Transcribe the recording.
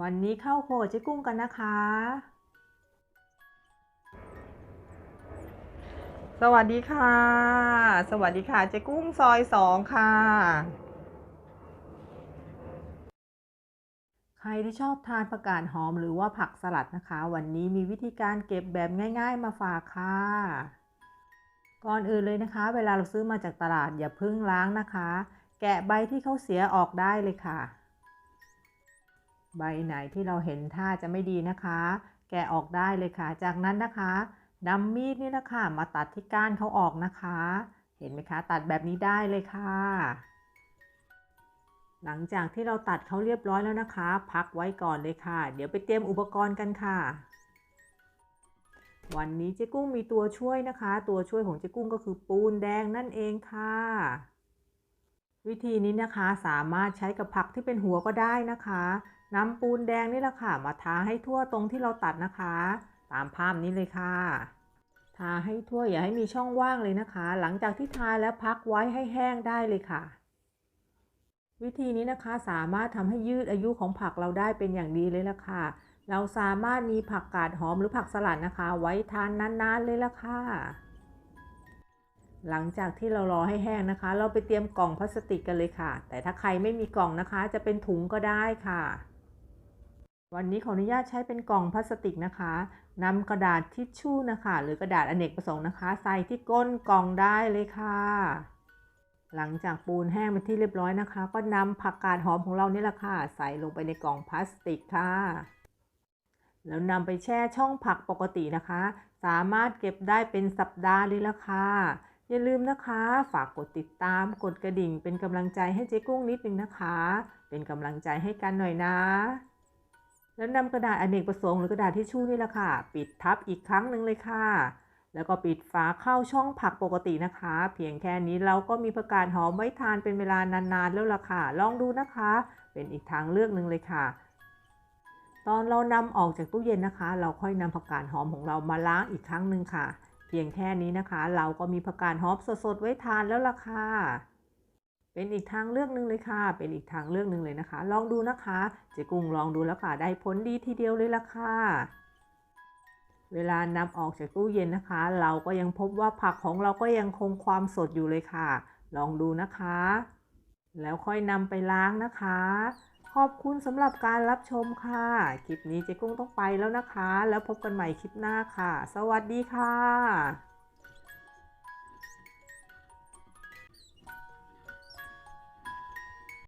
วันนี้เข้าโคเจ๊กุ้งกันนะคะ สวัสดีค่ะ สวัสดีค่ะเจ๊กุ้งซอยสองค่ะ ใครที่ชอบทานผักกาดหอมหรือว่าผักสลัดนะคะ วันนี้มีวิธีการเก็บแบบง่ายๆมาฝากค่ะก่อนอื่นเลยนะคะ เวลาเราซื้อมาจากตลาดอย่าเพิ่งล้างนะคะ แกะใบที่เขาเสียออกได้เลยค่ะ ใบไหนที่เราเห็นท่าจะไม่ดีนะคะ แกะออกได้เลยค่ะ จากนั้นนะคะนำมีดนี่นะคะมาตัดที่ก้านเขาออกนะคะ เห็นไหมคะ ตัดแบบนี้ได้เลยค่ะ หลังจากที่เราตัดเขาเรียบร้อยแล้วนะคะ พักไว้ก่อนเลยค่ะ เดี๋ยวไปเตรียมอุปกรณ์กันค่ะ วันนี้เจ๊กุ้งมีตัวช่วยนะคะ ตัวช่วยของเจ๊กุ้งก็คือปูนแดงนั่นเองค่ะวิธีนี้นะคะสามารถใช้กับผักที่เป็นหัวก็ได้นะคะ นำปูนแดงนี่แหละค่ะ มาทาให้ทั่วตรงที่เราตัดนะคะ ตามภาพนี้เลยค่ะ ทาให้ทั่วอย่าให้มีช่องว่างเลยนะคะ หลังจากที่ทาแล้วพักไว้ให้แห้งได้เลยค่ะ วิธีนี้นะคะสามารถทำให้ยืดอายุของผักเราได้เป็นอย่างดีเลยล่ะค่ะ เราสามารถมีผักกาดหอมหรือผักสลัดนะคะ ไว้ทานนานๆเลยล่ะค่ะหลังจากที่เรารอให้แห้งนะคะ เราไปเตรียมกล่องพลาสติกกันเลยค่ะ แต่ถ้าใครไม่มีกล่องนะคะ จะเป็นถุงก็ได้ค่ะ วันนี้ขออนุญาตใช้เป็นกล่องพลาสติกนะคะนำกระดาษทิชชู่นะคะ หรือกระดาษอเนกประสงค์นะคะ ใส่ที่ก้นกล่องได้เลยค่ะ หลังจากปูนแห้งเป็นที่เรียบร้อยนะคะ ก็นำผักกาดหอมของเรานี่แหละค่ะ ใส่ลงไปในกล่องพลาสติกค่ะ แล้วนำไปแช่ช่องผักปกตินะคะ สามารถเก็บได้เป็นสัปดาห์เลยละค่ะอย่าลืมนะคะ ฝากกดติดตามกดกระดิ่ง เป็นกำลังใจให้เจ๊กุ้งนิดนึงนะคะ เป็นกำลังใจให้กันหน่อยนะ แล้วนำกระดาษอเนกประสงค์หรือกระดาษทิชชู่นี่แหละค่ะ ปิดทับอีกครั้งหนึ่งเลยค่ะ แล้วก็ปิดฝาเข้าช่องผักปกตินะคะ เพียงแค่นี้เราก็มีผักกาดหอมไว้ทานเป็นเวลานานๆแล้วล่ะค่ะ ลองดูนะคะ เป็นอีกทางเลือกหนึ่งเลยค่ะ ตอนเรานำออกจากตู้เย็นนะคะ เราค่อยนำผักกาดหอมของเรามาล้างอีกครั้งหนึ่งค่ะ เพียงแค่นี้นะคะ เราก็มีผักกาดหอมสดๆไว้ทานแล้วล่ะค่ะ เป็นอีกทางเลือกหนึ่งเลยค่ะ เป็นอีกทางเลือกหนึ่งเลยนะคะ ลองดูนะคะ เจ๊กุ้งลองดูแล้วค่ะ ได้ผลดีทีเดียวเลยล่ะค่ะ เวลานำออกจากตู้เย็นนะคะ เราก็ยังพบว่าผักของเราก็ยังคงความสดอยู่เลยค่ะ ลองดูนะคะ แล้วค่อยนำไปล้างนะคะ ขอบคุณสำหรับการรับชมค่ะ คลิปนี้เจ๊กุ้งต้องไปแล้วนะคะ แล้วพบกันใหม่คลิปหน้าค่ะ สวัสดีค่ะ